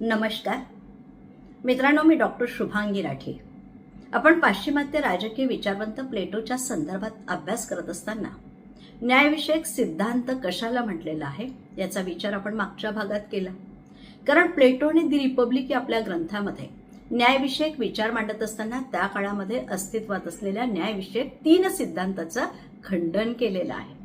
नमस्कार. मित्रांनो मी डॉक्टर शुभांगी राठी आपण पाश्चिमात्य राजकीय विचारवंत प्लेटोच्या संदर्भात अभ्यास करत असताना न्यायविषयक सिद्धांत कशाला म्हटलेला आहे याचा विचार आपण मागच्या भागात केला. कारण प्लेटोने दी रिपब्लिक या आपल्या ग्रंथामध्ये न्यायविषयक विचार मांडत असताना त्या काळामध्ये अस्तित्वात असलेल्या न्यायविषयक तीन सिद्धांताचं खंडन केलेलं आहे.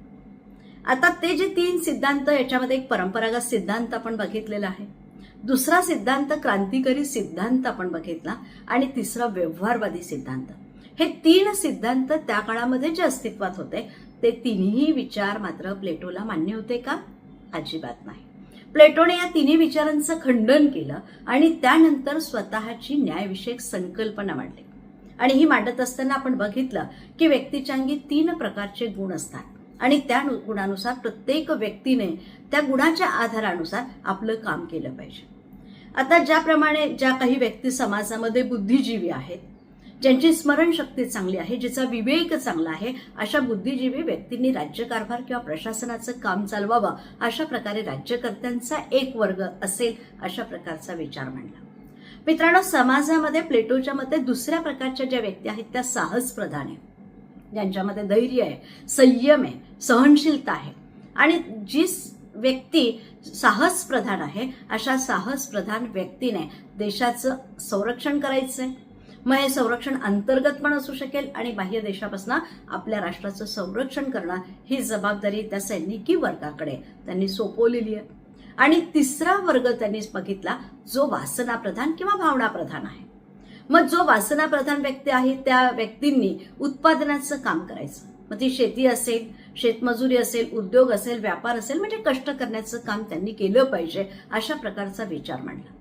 आता ते जे तीन सिद्धांत याच्यामध्ये एक परंपरागत सिद्धांत आपण बघितलेला आहे. दुसरा सिद्धांत क्रांतिकारी सिद्धांत आपण बघितला आणि तिसरा व्यवहारवादी सिद्धांत. हे तीन सिद्धांत त्या काळामध्ये जे अस्तित्वात होते ते तिन्ही विचार मात्र प्लेटोला मान्य होते का? अजिबात नाही. प्लेटोने या तिन्ही विचारांचं खंडन केलं आणि त्यानंतर स्वतःची न्यायविषयक संकल्पना मांडली. आणि ही मांडत असताना आपण बघितलं की व्यक्तीच्या अंगी तीन प्रकारचे गुण असतात. आणि त्या गुणानुसार प्रत्येक व्यक्तीने त्या गुणाच्या आधारानुसार आपलं काम केलं पाहिजे. आता ज्याप्रमाणे ज्या काही व्यक्ती समाजामध्ये बुद्धिजीवी आहेत ज्यांची स्मरणशक्ती चांगली आहे जिचा विवेक चांगला आहे अशा बुद्धिजीवी व्यक्तींनी राज्यकारभार किंवा प्रशासनाचं काम चालवावं अशा प्रकारे राज्यकर्त्यांचा एक वर्ग असेल अशा प्रकारचा विचार मांडला. मित्रांनो समाजामध्ये प्लेटोच्या मते दुसऱ्या प्रकारच्या ज्या व्यक्ती आहेत त्या साहस प्रधान आहे ज्यांच्यामध्ये धैर्य आहे संयम आहे सहनशीलता आहे. आणि जी व्यक्ती साहस प्रधान आहे अशा साहस प्रधान व्यक्तीने देशाचं संरक्षण करायचं आहे मग हे संरक्षण अंतर्गत पण असू शकेल आणि बाह्य देशापासून आपल्या राष्ट्राचं संरक्षण करणं ही जबाबदारी त्या सैनिकी वर्गाकडे त्यांनी सोपवलेली आहे. आणि तिसरा वर्ग त्यांनी बघितला जो वासनाप्रधान किंवा भावनाप्रधान आहे. मग जो वासनाप्रधान व्यक्ती आहे त्या व्यक्तींनी उत्पादनाचं काम करायचं. मग ती शेती असेल शेतमजुरी असेल उद्योग असेल व्यापार असेल म्हणजे कष्ट करण्याचं काम त्यांनी केलं पाहिजे अशा प्रकारचा विचार मांडला.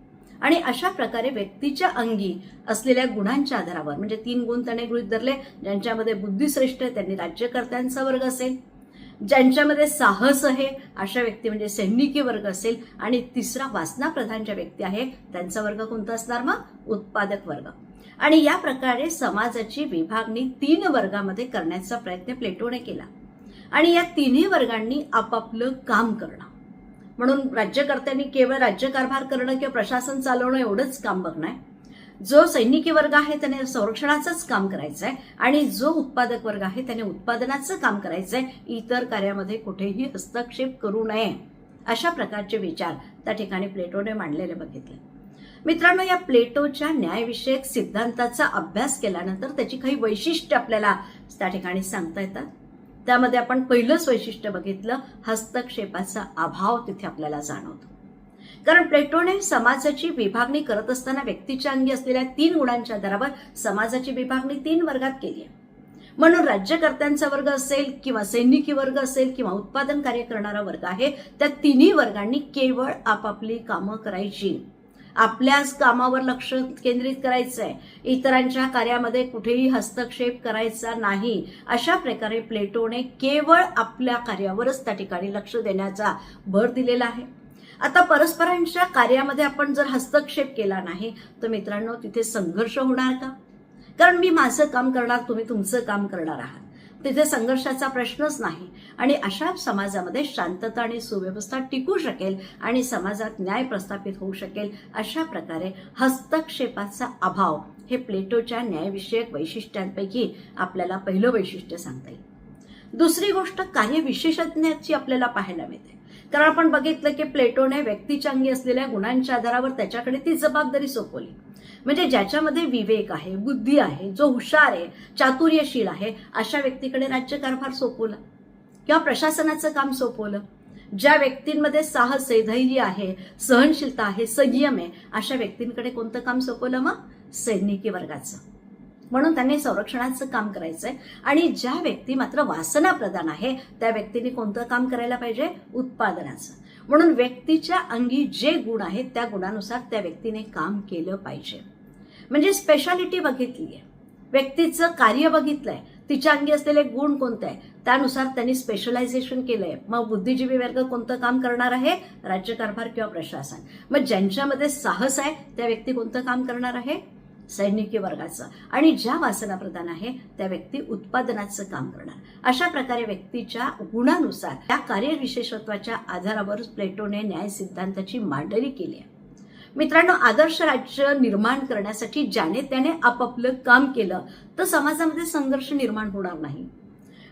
आणि अशा प्रकारे व्यक्तीच्या अंगी असलेल्या गुणांच्या आधारावर म्हणजे तीन गुण त्याने गृहीत धरले ज्यांच्यामध्ये बुद्धिश्रेष्ठ आहे त्यांनी राज्यकर्त्यांचा वर्ग असेल ज्यांच्यामध्ये साहस आहे अशा व्यक्ती म्हणजे सैनिकी वर्ग असेल आणि तिसरा वासनाप्रधान ज्या व्यक्ती आहे त्यांचा वर्ग कोणता असणार मग? उत्पादक वर्ग. आणि या प्रकारे समाजाची विभागणी तीन वर्गामध्ये करण्याचा प्रयत्न प्लेटोने केला. आणि या तिन्ही वर्गांनी आपापलं काम करणं. म्हणून राज्यकर्त्यांनी केवळ राज्यकारभार करणं किंवा प्रशासन चालवणं एवढंच काम बघणं आहे. जो सैनिकी वर्ग आहे त्याने संरक्षणाचंच काम करायचं आहे आणि जो उत्पादक वर्ग आहे त्याने उत्पादनाचं काम करायचं आहे इतर कार्यामध्ये कुठेही हस्तक्षेप करू नये अशा प्रकारचे विचार त्या ठिकाणी प्लेटोने मांडलेले बघितले. मित्रांनो या प्लेटोच्या न्यायविषयक सिद्धांताचा अभ्यास केल्यानंतर त्याची काही वैशिष्ट्य आपल्याला त्या ठिकाणी सांगता येतात. त्यामध्ये आपण पहिलंच वैशिष्ट्य बघितलं हस्तक्षेपाचा अभाव तिथे आपल्याला जाणवतो. कारण प्लेटोने समाजाची विभागणी करत असताना व्यक्तीच्या अंगी असलेल्या तीन गुणांच्या आधारावर समाजाची विभागणी तीन वर्गात केली आहे. म्हणून राज्यकर्त्यांचा वर्ग असेल किंवा सैनिकी वर्ग असेल किंवा उत्पादन कार्य करणारा वर्ग आहे त्या तिन्ही वर्गांनी केवळ आपापली कामं करायची. आपल्याच कामावर लक्ष केंद्रित करायचं आहे इतरांच्या कार्यामध्ये कुठेही हस्तक्षेप करायचा नाही. अशा प्रकारे प्लेटोने केवळ आपल्या कार्यावरच त्या ठिकाणी लक्ष देण्याचा भर दिलेला आहे. आता परस्परांच्या कार्यामध्ये आपण जर हस्तक्षेप केला नाही तर मित्रांनो तिथे संघर्ष होणार का? कारण मी माझं काम करणार तुम्ही तुमचं काम करणार आहात. तिथे संघर्षाचा प्रश्नच नाही. आणि अशा समाजामध्ये शांतता आणि सुव्यवस्था टिकू शकेल आणि समाजात न्याय प्रस्थापित होऊ शकेल अशा प्रकारे हस्तक्षेपाचा अभाव हे प्लेटोच्या न्यायविषयक वैशिष्ट्यांपैकी आपल्याला पहिलं वैशिष्ट्य सांगता येईल. दुसरी गोष्ट कार्यविशेषज्ञाची आपल्याला पाहायला मिळते. कारण आपण बघितलं की प्लेटोने व्यक्तीच्या अंगी असलेल्या गुणांच्या आधारावर त्याच्याकडे ती जबाबदारी सोपवली. म्हणजे ज्याच्यामध्ये विवेक आहे बुद्धी आहे जो हुशार आहे चातुर्यशील आहे अशा व्यक्तीकडे राज्यकारभार सोपवला. किंवा प्रशासनाचं काम सोपवलं. ज्या व्यक्तींमध्ये साहस आहे धैर्य आहे सहनशीलता आहे संयम आहे अशा व्यक्तींकडे कोणतं काम सोपवलं मग? सैनिकी वर्गाचं. म्हणून त्यांनी संरक्षणाचं काम करायचंय. आणि ज्या व्यक्ती मात्र वासना प्रदान आहे त्या व्यक्तीने कोणतं काम करायला पाहिजे? उत्पादनाचं. म्हणून व्यक्तीच्या अंगी जे गुण आहेत त्या गुणानुसार त्या व्यक्तीने काम केलं पाहिजे. म्हणजे स्पेशालिटी बघितली आहे व्यक्तीचं कार्य बघितलंय. तिच्या अंगी असलेले गुण कोणते आहे त्यानुसार त्यांनी स्पेशलायझेशन केलं आहे मग बुद्धिजीवी वर्ग कोणतं काम करणार आहे? राज्यकारभार किंवा प्रशासन. मग ज्यांच्यामध्ये साहस आहे त्या व्यक्ती कोणतं काम करणार आहे? सैनिकी वर्गाचं. आणि ज्या वासना प्रधान आहे त्या व्यक्ती उत्पादनाचं काम करणार. अशा प्रकारे व्यक्तीच्या गुणानुसार त्या कार्यविशेषत्वाच्या आधारावर प्लेटोने न्याय सिद्धांताची मांडणी केली आहे. मित्रांनो आदर्श राज्य निर्माण करण्यासाठी ज्याने त्याने आपापलं काम केलं तर समाजामध्ये संघर्ष निर्माण होणार नाही.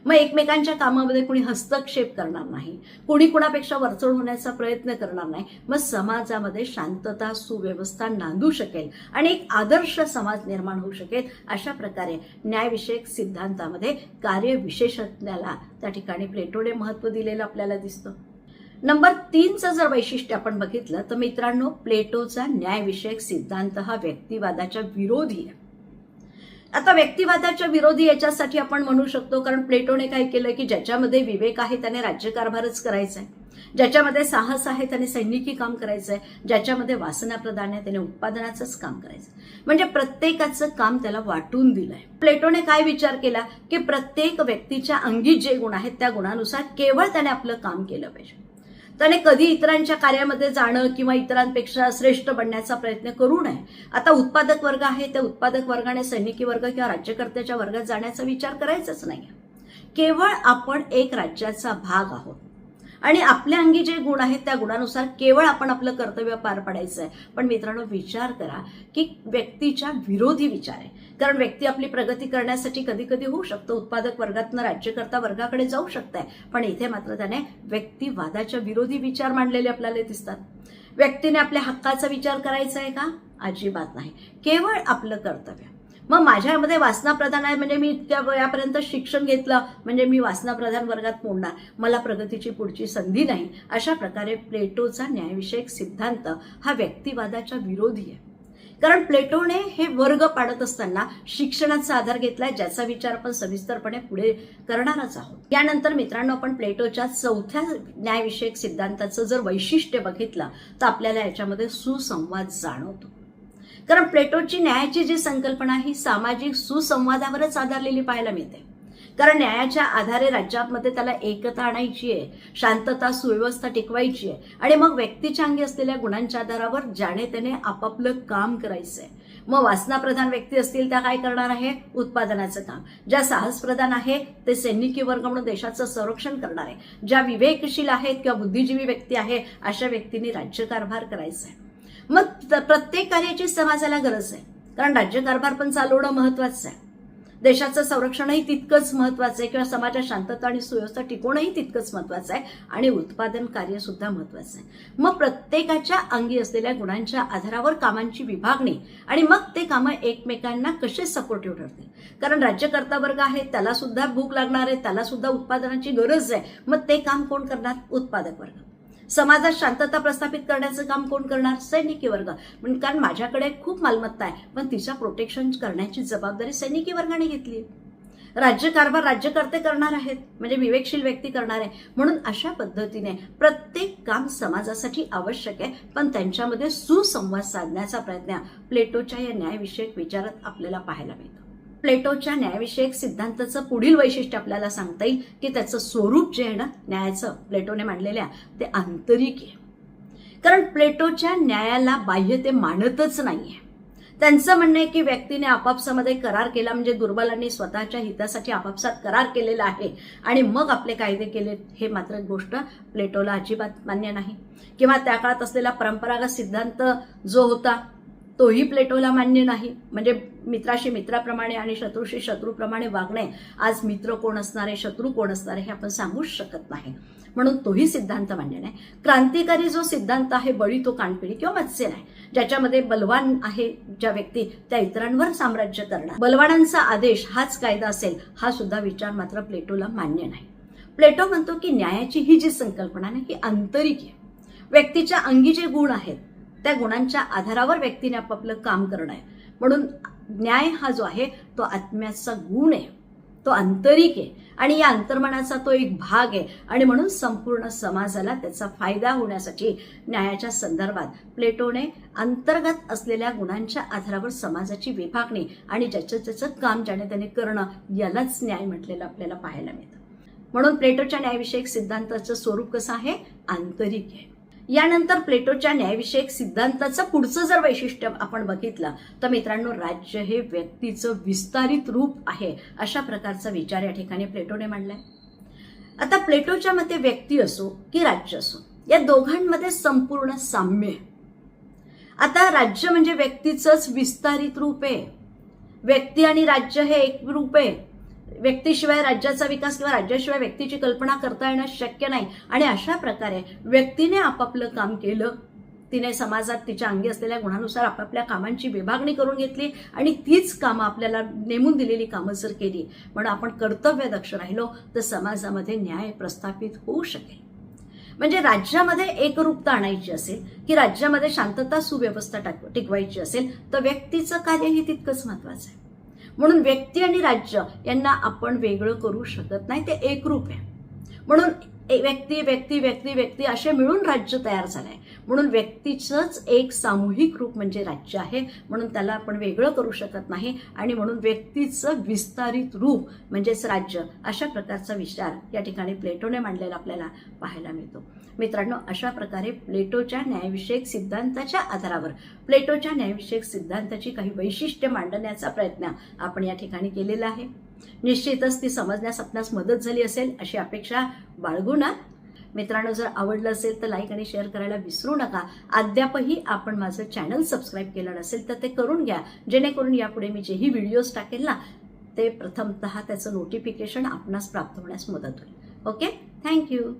मग एकमेकांच्या कामामध्ये कोणी हस्तक्षेप करणार नाही. कोणी कुणापेक्षा वरचढ होण्याचा प्रयत्न करणार नाही. मग समाजामध्ये शांतता सुव्यवस्था नांदू शकेल आणि एक आदर्श समाज निर्माण होऊ शकेल अशा प्रकारे न्यायविषयक सिद्धांतामध्ये कार्यविशेषज्ञाला त्या ठिकाणी प्लेटोने महत्त्व दिलेलं आपल्याला दिसतं. नंबर तीनचं जर वैशिष्ट्य आपण बघितलं तर मित्रांनो प्लेटोचा न्यायविषयक सिद्धांत हा व्यक्तिवादाच्या विरोधी आहे. आता व्यक्तिवादाच्या विरोधी याच्यासाठी आपण म्हणू शकतो कारण प्लेटोने काय केलं की ज्याच्यामध्ये विवेक आहे त्याने राज्यकारभारच करायचा आहे ज्याच्यामध्ये साहस आहे त्याने सैनिकी काम करायचं आहे ज्याच्यामध्ये वासना प्रदान आहे त्याने उत्पादनाचंच काम करायचं म्हणजे प्रत्येकाचं काम त्याला वाटून दिलंय. प्लेटोने काय विचार केला? की प्रत्येक व्यक्तीच्या अंगी जे गुण आहेत त्या गुणानुसार केवळ त्याने आपलं काम केलं पाहिजे. त्याने कधी इतरांच्या कार्यामध्ये जाणं किंवा इतरांपेक्षा श्रेष्ठ बनण्याचा प्रयत्न करू नये. आता उत्पादक वर्ग आहे त्या उत्पादक वर्गाने सैनिकी वर्ग किंवा राज्यकर्त्याच्या वर्गात जाण्याचा विचार करायचाच नाही केवळ आपण एक राज्याचा भाग आहोत. आणि आपल्या अंगी जे गुण आहेत त्या गुणानुसार केवळ आपण आपलं कर्तव्य पार पाडायचं आहे पण मित्रांनो विचार करा की व्यक्तीच्या विरोधी विचार आहे. कारण व्यक्ती आपली प्रगती करण्यासाठी कधी कधी होऊ शकतो. उत्पादक वर्गातनं राज्यकर्ता वर्गाकडे जाऊ शकताय. पण इथे मात्र त्याने व्यक्तिवादाच्या विरोधी विचार मांडलेले आपल्याला दिसतात. व्यक्तीने आपल्या हक्काचा विचार करायचा आहे का? अजिबात नाही. केवळ आपलं कर्तव्य. मग माझ्यामध्ये वासनाप्रधान आहे म्हणजे मी इतक्या वयापर्यंत शिक्षण घेतलं म्हणजे मी वासनाप्रधान वर्गात मोडणार. मला प्रगतीची पुढची संधी नाही. अशा प्रकारे प्लेटोचा न्यायविषयक सिद्धांत हा व्यक्तिवादाच्या विरोधी आहे. कारण प्लेटोने हे वर्ग पाडत असताना शिक्षणाचा आधार घेतलाय ज्याचा विचार आपण सविस्तरपणे पुढे करणारच आहोत. यानंतर मित्रांनो आपण प्लेटोच्या चौथ्या न्यायविषयक सिद्धांताचं जर वैशिष्ट्य बघितलं तर आपल्याला याच्यामध्ये सुसंवाद जाणवतो. कारण प्लेटोची न्यायाची जी संकल्पना ही सामाजिक सुसंवादावरच आधारलेली पाहायला मिळते. कारण न्यायाच्या आधारे राज्यामध्ये त्याला एकता आणायची आहे शांतता सुव्यवस्था टिकवायची आहे आणि मग व्यक्तीच्या अंगी असलेल्या गुणांच्या आधारावर ज्याने त्याने आपापलं काम करायचंय. मग वासनाप्रधान व्यक्ती असतील त्या काय करणार आहे? उत्पादनाचं काम. ज्या साहसप्रधान आहे ते सैनिकी वर्ग म्हणून देशाचं संरक्षण करणार आहे. ज्या विवेकशील आहेत किंवा बुद्धिजीवी व्यक्ती आहे अशा व्यक्तींनी राज्यकारभार करायचा आहे मग प्रत्येक कार्याची समाजाला गरज आहे. कारण राज्यकारभार पण चालवणं महत्वाचं आहे. देशाचं संरक्षणही तितकंच महत्वाचं आहे किंवा समाजात शांतता आणि सुव्यवस्था टिकवणंही तितकंच महत्वाचं आहे आणि उत्पादन कार्य सुद्धा महत्वाचं आहे. मग प्रत्येकाच्या अंगी असलेल्या गुणांच्या आधारावर कामांची विभागणी आणि मग ते कामं एकमेकांना कसे सपोर्टिव्ह ठरतील? कारण राज्यकर्ता वर्ग आहे त्याला सुद्धा भूक लागणार आहे त्याला सुद्धा उत्पादनाची गरज आहे. मग ते काम कोण करणार? उत्पादक वर्ग. समाजात शांतता प्रस्थापित करण्याचं काम कोण करणार? सैनिकी वर्ग. म्हणजे कारण माझ्याकडे खूप मालमत्ता आहे. पण तिचं प्रोटेक्शन करण्याची जबाबदारी सैनिकी वर्गाने घेतली. राज्यकारभार राज्यकर्ते करणार आहेत. म्हणजे विवेकशील व्यक्ती करणार आहे. म्हणून अशा पद्धतीने प्रत्येक काम समाजासाठी आवश्यक आहे. पण त्यांच्यामध्ये सुसंवाद साधण्याचा प्रयत्न प्लेटोच्या या न्यायविषयक विचारात आपल्याला पाहायला मिळतो. प्लेटोच्या न्यायविषयक सिद्धांताचं पुढील वैशिष्ट्य आपल्याला सांगता येईल की त्याचं स्वरूप जे आहे ना न्यायाचं प्लेटोने मांडलेल्या ते आंतरिक आहे. कारण प्लेटोच्या न्यायाला बाह्य ते मानतच आहे त्यांचं म्हणणं आहे की व्यक्तीने आपापसामध्ये करार केला म्हणजे दुर्बलांनी स्वतःच्या हितासाठी आपापसात करार केलेला आहे आणि मग आपले कायदे केले हे मात्र गोष्ट प्लेटोला अजिबात मान्य नाही. किंवा त्या काळात असलेला परंपरागत सिद्धांत जो होता तोही प्लेटोला मान्य नाही. म्हणजे मित्राशी मित्राप्रमाणे आणि शत्रूशी शत्रूप्रमाणे वागणे आज मित्र कोण असणार आहे शत्रू कोण असणार आहे हे आपण सांगूच शकत नाही. म्हणून तोही सिद्धांत मान्य नाही. क्रांतिकारी जो सिद्धांत आहे बळी तो कानपिडी किंवा मत्स्य नाही. ज्याच्यामध्ये बलवान आहे ज्या व्यक्ती त्या इतरांवर साम्राज्य करणार. बलवानांचा आदेश हाच कायदा असेल हा सुद्धा विचार मात्र प्लेटोला मान्य नाही. प्लेटो म्हणतो की न्यायाची ही जी संकल्पना आहे ही आंतरिक आहे. व्यक्तीच्या अंगी जे गुण आहेत त्या गुणांच्या आधारावर व्यक्तीने आपापलं काम करणं आहे. म्हणून न्याय हा जो आहे तो आत्म्याचा गुण आहे. तो आंतरिक आहे. आणि या अंतर्मनाचा तो एक भाग आहे. आणि म्हणून संपूर्ण समाजाला त्याचा फायदा होण्यासाठी न्यायाच्या संदर्भात प्लेटोने अंतर्गत असलेल्या गुणांच्या आधारावर समाजाची विभागणी आणि ज्याचं ज्याचं काम ज्याने त्याने करणं यालाच न्याय म्हटलेलं आपल्याला पाहायला मिळतं. म्हणून प्लेटोच्या न्यायविषयक सिद्धांताचं स्वरूप कसं आहे? आंतरिक आहे. यानंतर प्लेटोच्या न्यायविषयक सिद्धांताचं पुढचं जर वैशिष्ट्य आपण बघितलं तर मित्रांनो राज्य हे व्यक्तीचं विस्तारित रूप आहे अशा प्रकारचा विचार या ठिकाणी प्लेटोने मांडलाय. आता प्लेटोच्या मते व्यक्ती असो की राज्य असो या दोघांमध्ये संपूर्ण साम्य आहे. आता राज्य म्हणजे व्यक्तीचंच विस्तारित रूप आहे. व्यक्ती आणि राज्य हे एक रूप आहे. व्यक्तीशिवाय राज्याचा विकास किंवा राज्याशिवाय व्यक्तीची कल्पना करता येणं शक्य नाही. आणि अशा प्रकारे व्यक्तीने आपापलं काम केलं तिने समाजात तिच्या अंगी असलेल्या गुणानुसार आपापल्या कामांची विभागणी करून घेतली आणि तीच कामं आपल्याला नेमून दिलेली कामं जर केली म्हणून आपण कर्तव्यदक्ष राहिलो तर समाजामध्ये न्याय प्रस्थापित होऊ शकेल. म्हणजे राज्यामध्ये एकरूपता आणायची असेल की राज्यामध्ये शांतता सुव्यवस्था टिकवायची असेल तर व्यक्तीचं कार्यही तितकंच महत्वाचं आहे. म्हणून व्यक्ती आणि राज्य यांना आपण वेगळं करू शकत नाही ते एकरूप आहे. म्हणून व्यक्ती व्यक्ती व्यक्ती व्यक्ती असे मिळून राज्य तयार झालंय. म्हणून व्यक्तीचंच एक सामूहिक रूप म्हणजे राज्य आहे. म्हणून त्याला आपण वेगळं करू शकत नाही आणि म्हणून व्यक्तीचं विस्तारित रूप म्हणजेच राज्य अशा प्रकारचा विचार या ठिकाणी प्लेटोने मांडलेला आपल्याला पाहायला मिळतो. मित्रांनो अशा प्रकारे प्लेटोच्या न्यायविषयक सिद्धांताच्या आधारावर प्लेटोच्या न्यायविषयक सिद्धांताची काही वैशिष्ट्य मांडण्याचा प्रयत्न आपण या ठिकाणी केलेला आहे. निश्चितच ती समजण्यास आपणास मदत झाली असेल अशी अपेक्षा बाळगू ना मित्रांनो जर आवडलं असेल तर लाईक आणि शेअर करायला विसरू नका. अद्यापही आपण माझं चॅनल सबस्क्राईब केलं नसेल तर ते करून घ्या. जेणेकरून यापुढे मी जेही व्हिडिओज टाकेल ना ते प्रथमत त्याचं नोटिफिकेशन आपणास प्राप्त होण्यास मदत होईल. Okay thank you